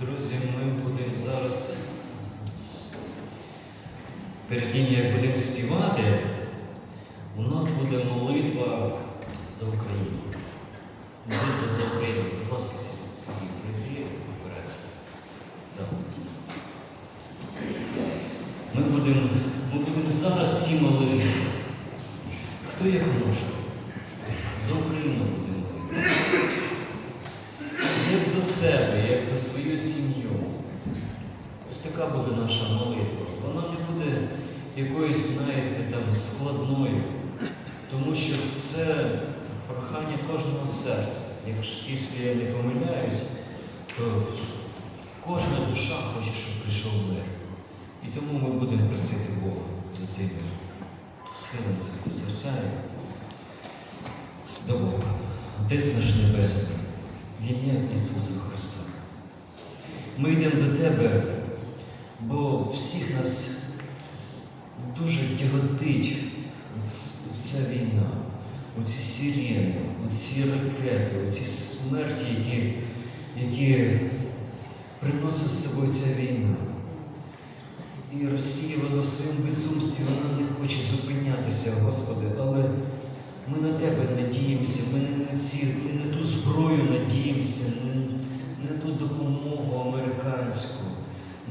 Друзі, ми будемо зараз, перед тим, як будемо співати, у нас буде молитва за Україну. Молитва за Україну. Будь ласка, Сергій, прийди вперед. Ми будемо, ми будемо зараз всі молитися. Хто як може? За Україну будемо молитися. Як за себе, як за свою сім'ю. Ось така буде наша молитва. Вона не буде якоюсь, знаєте, там складною, тому що це прохання кожного серця. Якщо я не помиляюсь, то кожна душа хоче, щоб прийшов мир. І тому ми будемо просити Бога за цей мир. Схилиться серця до Бога. Отець наш Небесний, в ім'я Ісуса Христа. Ми йдемо до Тебе, бо всіх нас дуже тяготить ця війна, оці сирени, оці ракети, оці смерті, які, які приносить з собою ця війна. І Росія, вона в своєму безумстві, вона не хоче зупинятися, Господи, але ми на Тебе надіємося, ми не на, ці, на ту зброю надіємося, не, на ту допомогу американську,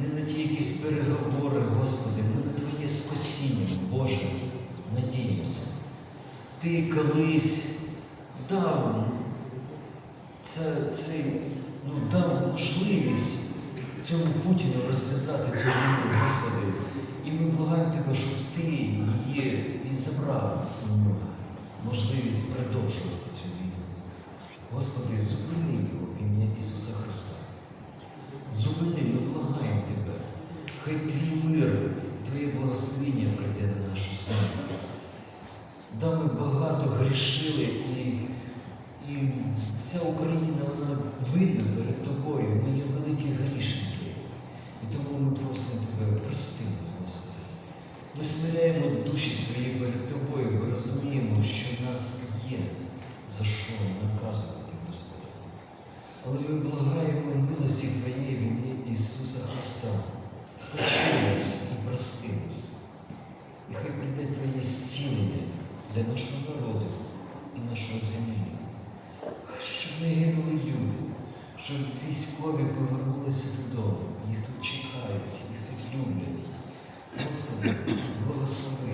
не на ті якісь переговори, Господи, ми на Твоє спасіння, Боже, надіємося. Ти колись дав це, цей, ну, дав можливість цьому Путіну розв'язати цю війну, Господи. І ми благаємо Тебе, щоб Ти її і забрав у нього можливість продовжувати цю війну. Господи, зупини його в ім'я Ісуса Христа. Зупини, ми благаємо Тебе. Хай твій мир, Твоє благословіння прийде на нашу землю. Да, ми багато грішили і, і вся Україна вона видна перед тобою. Ми є великі грішники. І тому ми просимо тебе, прости нас, Господи. Ми смиряємо в душі свої перед тобою, бо розуміємо, що в нас є за що наказувати, Господи. Але ми благаємо милості Твоєї в ім'я Ісуса Христа. Прощай нас і прости нас. І хай прийде Твоє зцілення для нашого народу і нашої землі. Щоб не гинули люди, щоб військові повернулися додому. Їх тут чекають, їх тут люблять. Господи, благослови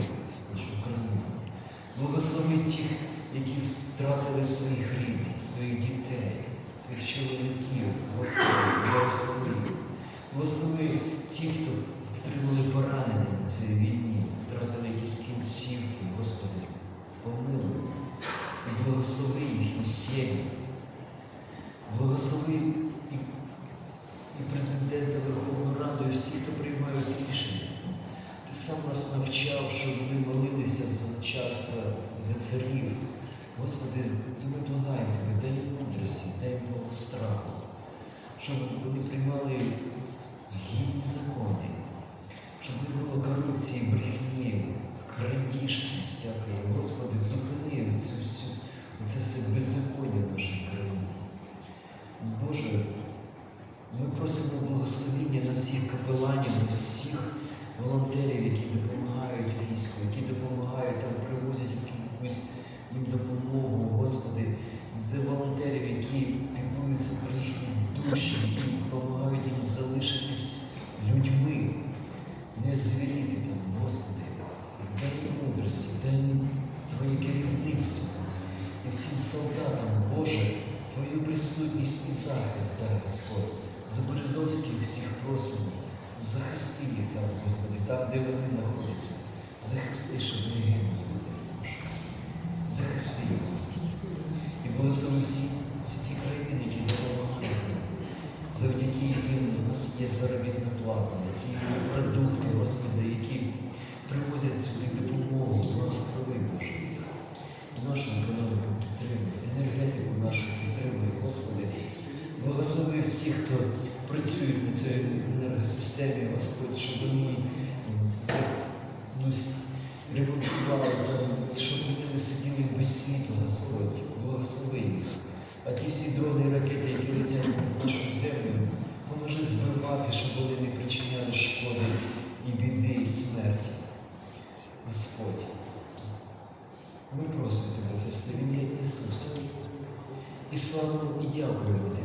нашу країну. Благослови тих, які втратили своїх рідних, своїх дітей, своїх чоловіків. Господи, благослови. Благослови тих, хто отримали поранення на цій війні, втратили якісь кінцівки, Господи, помилуй. Благослови їхні сім'ї. Благослови і, і президента Верховної Ради, і всіх, хто приймають рішення. Ти сам нас навчав, щоб ми молилися за начальство, за царів. Господи, і ми благаємо Тебе, дай мудрості, дай Бог страху, щоб вони приймали гідні закони, щоб не було корупції, брехні, крадіжки всякої. Господи, зупини цю всю, це все беззаконня в нашій країні. Боже, ми просимо благословення на всіх капеланів, на всіх волонтерів, які допомагають війську, які допомагають там, привозять якусь їм допомогу, Господи, за волонтерів, які піклуються про їхні душі, які допомагають їм залишитись людьми, не звіріти там, Господи. Дай їм мудрості, дай їм Твоє керівництво і всім солдатам, Боже, Твою захист, дай Господь. За Березовських всіх просимо, захисти їх там, Господи, там, де вони знаходяться. Захисти, щоб не гинули. Захисти їх, Господи. І благослови всі, благослови всіх, хто працює на цій енергосистемі, Господь, щоб ми ну, щоб вони не сиділи без світла, Господь, благослови. їх. А ті всі дрони ракети, які летять на нашу землю, вони вже зривати, щоб вони не причиняли шкоди і біди, і смерті. Господь. Ми просимо тебе за все, ім'я Ісуса. І славу, і дякуємо Тебе.